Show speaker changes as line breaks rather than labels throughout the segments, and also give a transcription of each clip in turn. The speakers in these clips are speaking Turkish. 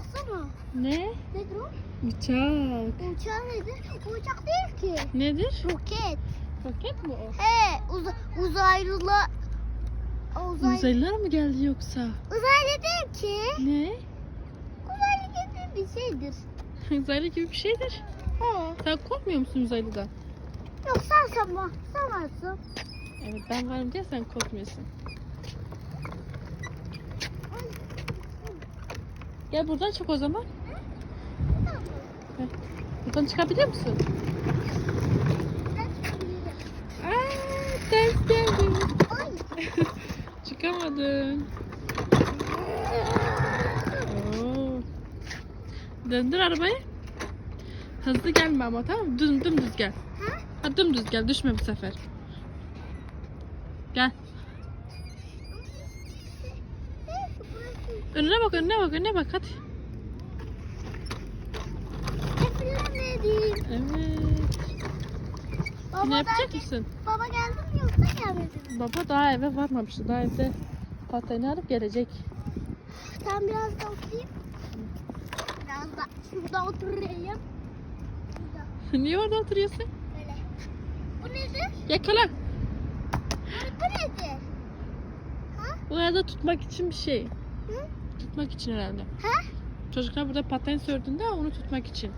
baksana.
Ne?
Nedir o?
Uçak.
Uçak nedir? Uçak değil ki.
Nedir?
Roket.
Roket mi o?
He uza, uzaylılı uzay,
Uzaylılar mı geldi yoksa?
uzaylı değil ki.
Ne?
Uzaylı gibi bir şeydir.
Uzaylı gibi bir şeydir.
He.
Sen korkmuyor musun uzaylıdan?
Yok sen sen sen varsın.
Evet ben varım diye sen korkmuyorsun. Gel buradan çık o zaman. Gel. Buradan çıkabiliyor musun? Aa, ters geldi. Çıkamadın. Oo. Döndür arabayı. Hızlı gelme ama tamam mı? Düm, dümdüz gel.
Ha?
Ha, dümdüz gel. Düşme bu sefer. Gel. Önüne bak, önüne bak, önüne bak. Hadi.
Efendim.
Evet.
Baba,
Yine yapacak mısın?
Baba geldi mi yoksa gelmedi mi?
Baba daha eve varmamıştı. Daha evde patlayını alıp gelecek.
Sen biraz da oturayım. Biraz da şurada oturayım.
Niye orada oturuyorsun?
Böyle. Bu nedir?
Yakala.
Bu nedir? Ha?
Bu arada tutmak için bir şey.
Hı?
Tutmak için herhalde.
Ha?
Çocuklar burada paten sürdüğünde onu tutmak için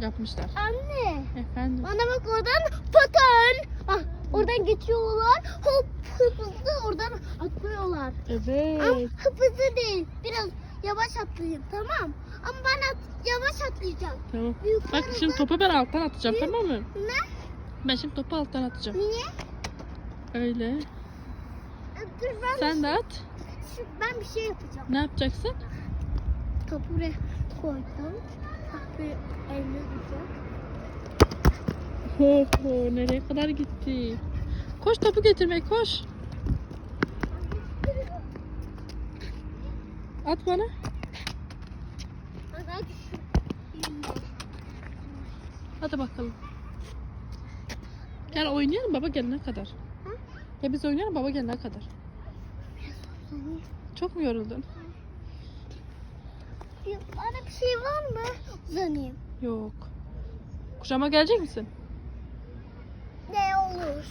yapmışlar.
Anne.
Efendim.
Bana bak oradan paten. Bak oradan geçiyorlar. Hop hızlı oradan atlıyorlar. Ama
Evet.
hıp hızlı değil. Biraz yavaş atlayayım tamam. Ama ben at, yavaş atlayacağım.
Tamam.
Yukarı
Bak şimdi topu ben alttan atacağım
Hı?
tamam mı?
Ne?
Ben şimdi topu alttan atacağım.
Niye?
Öyle.
Dur ben,
Sen de at.
Şu- ben bir şey yapacağım.
Ne yapacaksın?
Topu buraya koydum. Böyle eline tutacak.
Ho ho nereye kadar gitti? Koş topu getirmeye koş. At bana. Hadi bakalım. Gel oynayalım baba gelene kadar.
Hı?
Ya biz oynayalım baba gelene kadar. Çok mu yoruldun?
Bana bir şey var mı? Uzanayım.
Yok. Kucağıma gelecek misin?
Ne olur.